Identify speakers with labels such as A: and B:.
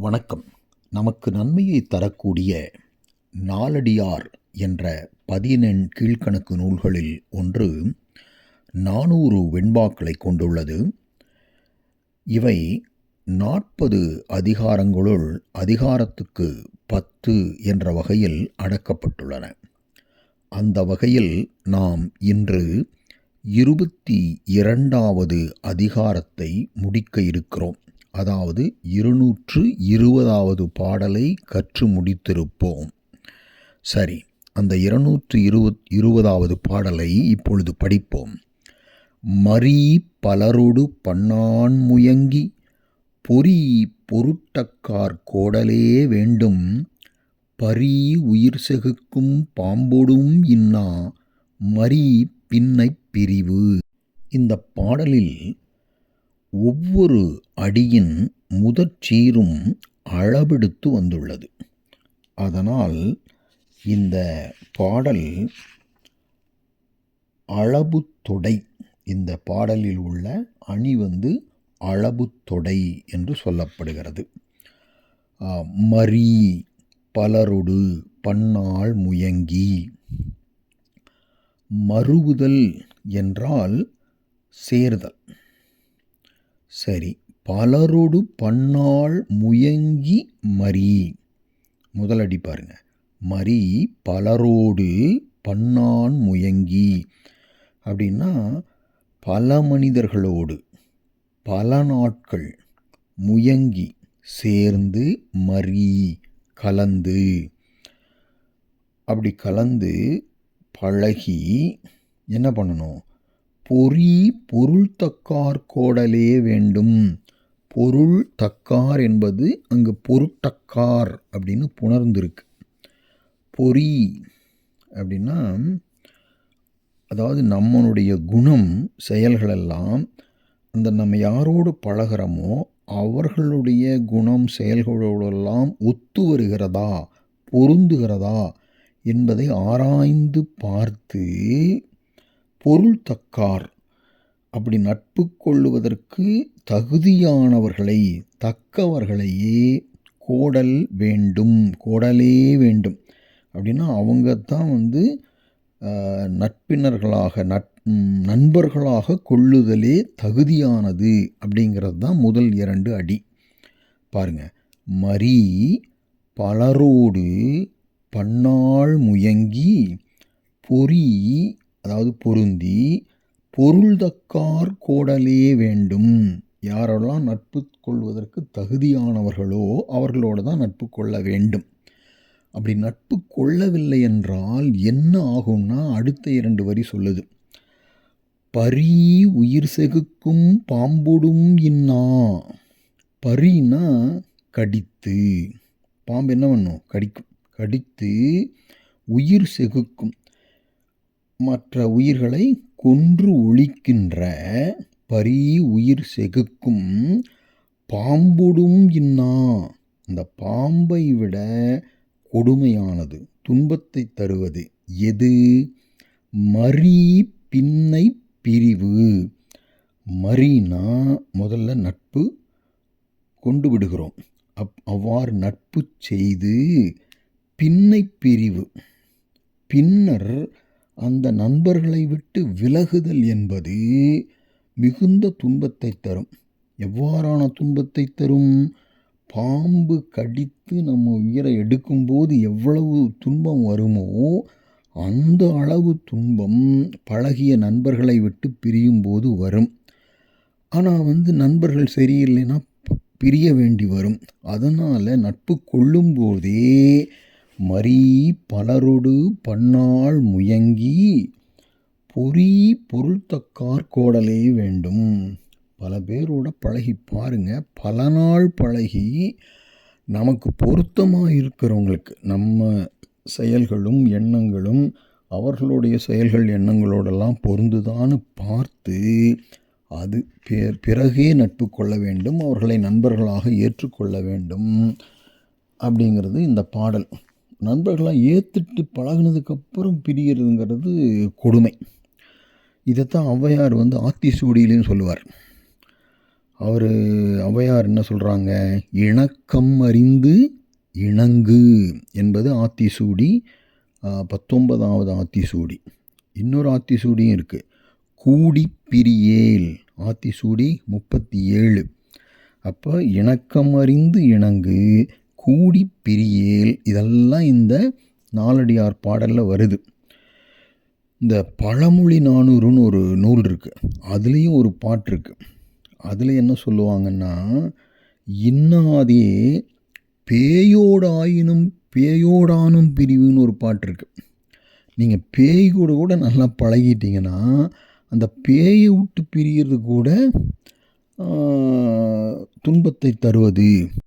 A: வணக்கம். நமக்கு நன்மையை தரக்கூடிய நாலடியார் என்ற பதினெண் கீழ்க்கணக்கு நூல்களில் ஒன்று நானூறு வெண்பாக்களை கொண்டுள்ளது. இவை நாற்பது அதிகாரங்களுள் அதிகாரத்துக்கு பத்து என்ற வகையில் அடக்கப்பட்டுள்ளன. அந்த வகையில் நாம் இன்று இருபத்தி இரண்டாவது அதிகாரத்தை முடிக்க இருக்கிறோம். அதாவது இருநூற்று இருபதாவது பாடலை கற்று முடித்திருப்போம். சரி அந்த இருநூற்று இருபத் இருபதாவது பாடலை இப்பொழுது படிப்போம். மறி பலரொடு பண்ணான் முயங்கி பொறி பொருட்டக்கார் கோடலே வேண்டும் பரி உயிர் செகுக்கும் பாம்பொடும் இன்னா மறி பின்னைப் பிரிவு. இந்த பாடலில் ஒவ்வொரு அடியின் முதற்சீரும் அளவெடுத்து வந்துள்ளது. அதனால் இந்த பாடல் அளபுத்தொடை இந்த பாடலில் உள்ள அணி வந்து அளபுத்தொடை என்று சொல்லப்படுகிறது. மரி மறி பலரொடு பன்னாள் முயங்கி மறுவுதல் என்றால் சேர்தல். சரி பலரொடு பன்னாள் முயங்கி மறி. முதலடி பாருங்க. மறி பலரோடு பன்னான் முயங்கி. அப்படின்னா பல மனிதர்களோடு பல நாட்கள் முயங்கி சேர்ந்து மறி கலந்து. அப்படி கலந்து பழகி என்ன பண்ணணும்? பொறி பொருள் தக்கார் கோடலே வேண்டும். பொருள் தக்கார் என்பது அங்கு பொருட்டக்கார் அப்படின்னு புணர்ந்திருக்கு. பொறி அப்படின்னா அதாவது நம்மளுடைய குணம் செயல்களெல்லாம் அந்த நம்ம யாரோடு பழகிறோமோ அவர்களுடைய குணம் செயல்களோடெல்லாம் ஒத்து வருகிறதா பொருந்துகிறதா என்பதை ஆராய்ந்து பார்த்து பொருள் தக்கார் அப்படி நட்பு கொள்ளுவதற்கு தகுதியானவர்களை தக்கவர்களையே கோடல் வேண்டும் கோடலே வேண்டும். அப்படின்னா அவங்க தான் வந்து நட்பினர்களாக நட் நண்பர்களாக கொள்ளுதலே தகுதியானது அப்படிங்கிறது தான் முதல் இரண்டு அடி. பாருங்க மறி பலரோடு பன்னாள் முயங்கி பொறி அதாவது பொருந்தி பொருள் தக்கார் கோடலே வேண்டும். யாரெல்லாம் நட்பு கொள்வதற்கு தகுதியானவர்களோ அவர்களோடு தான் நட்பு கொள்ள வேண்டும். அப்படி நட்பு கொள்ளவில்லை என்றால் என்ன ஆகும்னா அடுத்த இரண்டு வரி சொல்லுது. பரி உயிர் செகுக்கும் பாம்புடும் இன்னா. பரினா கடித்து. பாம்பு என்ன பண்ணும்? கடிக்கும். கடித்து உயிர் செகுக்கும். மற்ற உயிர்களை கொன்று ஒழிக்கின்ற பரி உயிர் செகுக்கும் பாம்பொடும் இன்னா. இந்த பாம்பை விட கொடுமையானது துன்பத்தை தருவது எது? மறி பின்னை பிரிவு. மறினா முதல்ல நட்பு கொண்டு விடுகிறோம். அப் அவ்வாறு நட்பு செய்து பின்னை பிரிவு. பின்னர் அந்த நண்பர்களை விட்டு விலகுதல் என்பது மிகுந்த துன்பத்தை தரும். எவ்வாறான துன்பத்தை தரும்? பாம்பு கடித்து நம்ம உயிரை எடுக்கும்போது எவ்வளவு துன்பம் வருமோ அந்த அளவு துன்பம் பழகிய நண்பர்களை விட்டு பிரியும் போது வரும். ஆனால் வந்து நண்பர்கள் சரியில்லைன்னா பிரிய வேண்டி வரும். அதனால் நட்பு கொள்ளும்போதே மறீ பலரொடு பன்னாள் முயங்கி பொறி பொருள் தக்கார் கோடலே வேண்டும். பல பேரோட பழகி பாருங்க. பல நாள் பழகி நமக்கு பொருத்தமாக இருக்கிறவங்களுக்கு நம்ம செயல்களும் எண்ணங்களும் அவர்களுடைய செயல்கள் எண்ணங்களோடெல்லாம் பொருந்துதான்னு பார்த்து அது பிறகே நட்பு கொள்ள வேண்டும் அவர்களை நண்பர்களாக ஏற்றுக்கொள்ள வேண்டும் அப்படிங்கிறது இந்த பாடல். நண்பர்களாக ஏற்றுட்டு பழகுனதுக்கப்புறம் பிரியறதுங்கிறது கொடுமை. இதைத்தான் ஔவையார் வந்து ஆத்திசூடியிலையும் சொல்லுவார். அவர் ஔவையார் என்ன சொல்கிறாங்க இணக்கம் அறிந்து இணங்கு என்பது ஆத்திசூடி பத்தொன்பதாவது ஆத்திசூடி இன்னொரு ஆத்திசூடியும் இருக்குது கூடி பிரியேல் ஆத்திசூடி முப்பத்தி ஏழு. அப்போ இணக்கம் அறிந்து இணங்கு கூடி பிரியேல். இதெல்லாம் இந்த நாலடியார் பாடலில் வருது. இந்த பழமொழி நானூறுன்னு ஒரு நூல் இருக்குது அதுலேயும் ஒரு பாட்டு இருக்குது அதில் என்ன சொல்லுவாங்கன்னா இன்னாதே பேயோடாயினும் பேயோடானும் பிரிவுன்னு ஒரு பாட்டு இருக்குது நீங்கள் பேய் கூட கூட நல்லா பழகிட்டிங்கன்னா அந்த பேயை விட்டு பிரிகிறது கூட துன்பத்தை தருவது.